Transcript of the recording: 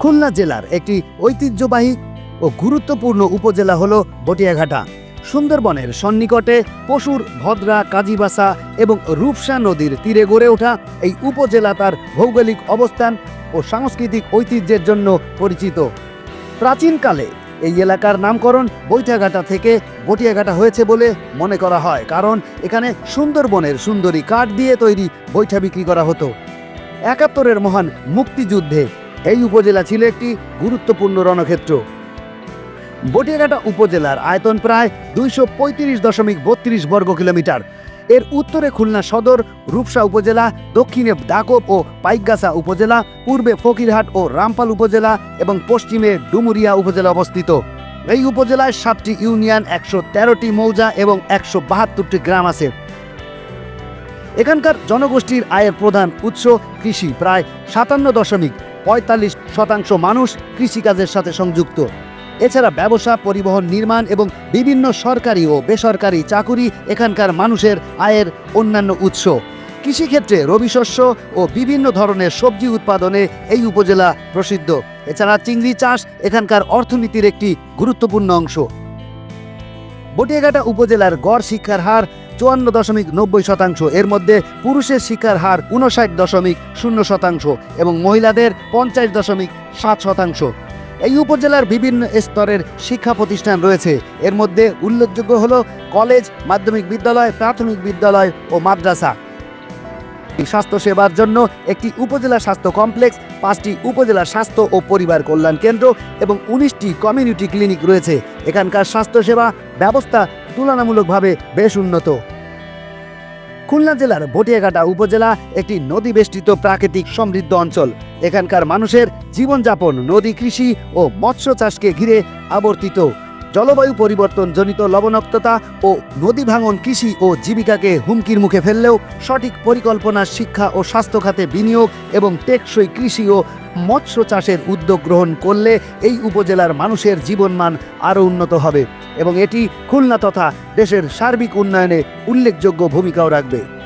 খুলনা জেলার একটি ঐতিহ্যবাহী ও গুরুত্বপূর্ণ উপজেলা হল বটিয়াঘাটা। সুন্দরবনের সন্নিকটে পশুর ভদ্রা কাজীবাসা এবং রূপসা নদীর তীরে গড়ে ওঠা এই উপজেলা তার ভৌগোলিক অবস্থান ও সাংস্কৃতিক ঐতিহ্যের জন্য পরিচিত। প্রাচীনকালে এই এলাকার নামকরণ বৈঠাঘাটা থেকে বটিয়াঘাটা হয়েছে বলে মনে করা হয়, কারণ এখানে সুন্দরবনের সুন্দরী কাঠ দিয়ে তৈরি বৈঠা বিক্রি করা হতো। একাত্তরের মহান মুক্তিযুদ্ধে এই উপজেলা ছিল একটি গুরুত্বপূর্ণ রণক্ষেত্র। বটিয়াঘাটা উপজেলার আয়তন প্রায় দুইশো পঁয়ত্রিশ দশমিক বত্রিশ বর্গ কিলোমিটার এর উত্তরে খুলনা সদর, রূপসা উপজেলা, দক্ষিণে দাকব ও পাইকগাছা উপজেলা, পূর্বে ফকিরহাট ও রামপাল উপজেলা এবং পশ্চিমে ডুমুরিয়া উপজেলা অবস্থিত। এই উপজেলায় সাতটি ইউনিয়ন, একশো তেরোটি মৌজা এবং একশো বাহাত্তরটি গ্রাম আছে। এখানকার জনগোষ্ঠীর আয়ের প্রধান উৎস কৃষি, প্রায় সাতান্ন দশমিক পঁয়তাল্লিশ শতাংশ মানুষ কৃষিকাজের সাথে সংযুক্ত। এছাড়া ব্যবসা, পরিবহন, নির্মাণ এবং বিভিন্ন সরকারি ও বেসরকারি চাকুরি এখানকার মানুষের আয়ের অন্যান্য উৎস। কৃষিক্ষেত্রে রবি শস্য ও বিভিন্ন ধরনের সবজি উৎপাদনে এই উপজেলা প্রসিদ্ধ। এছাড়া চিংড়ি চাষ এখানকার অর্থনীতির একটি গুরুত্বপূর্ণ অংশ। বটিয়াঘাটা উপজেলার গড় শিক্ষার হার চুয়ান্ন দশমিক নব্বই শতাংশ। এর মধ্যে পুরুষের শিক্ষার হার উনষাট দশমিক শূন্য শতাংশ এবং মহিলাদের পঞ্চাশ দশমিক সাত শতাংশ। এই উপজেলার বিভিন্ন স্তরের শিক্ষা প্রতিষ্ঠান রয়েছে। এর মধ্যে উল্লেখযোগ্য হল কলেজ, মাধ্যমিক বিদ্যালয়, প্রাথমিক বিদ্যালয় ও মাদ্রাসা। স্বাস্থ্যসেবার জন্য একটি উপজেলা স্বাস্থ্য কমপ্লেক্স, পাঁচটি উপজেলা স্বাস্থ্য ও পরিবার কল্যাণ কেন্দ্র এবং উনিশটি কমিউনিটি ক্লিনিক রয়েছে। এখানকার স্বাস্থ্যসেবা ব্যবস্থা তুলনামূলকভাবে বেশ উন্নত। খুলনা জেলার বটিয়াঘাটা উপজেলা একটি নদী বেষ্টিত প্রাকৃতিক সমৃদ্ধ অঞ্চল। এখানকার মানুষের জীবনযাপন, নদী কৃষি ও মৎস্য চাষকে ঘিরে আবর্তিত। জলবায়ু পরিবর্তন জনিত লবণাক্ততা ও নদী ভাঙন কৃষি ও জীবিকাকে হুমকির মুখে ফেললেও সঠিক পরিকল্পনা, শিক্ষা ও স্বাস্থ্য খাতে বিনিয়োগ এবং টেকসই কৃষি ও মৎস্য চাষের উদ্যোগ গ্রহণ করলে এই উপজেলার মানুষের জীবনমান আরও উন্নত হবে এবং এটি খুলনা তথা দেশের সার্বিক উন্নয়নে উল্লেখযোগ্য ভূমিকাও রাখবে।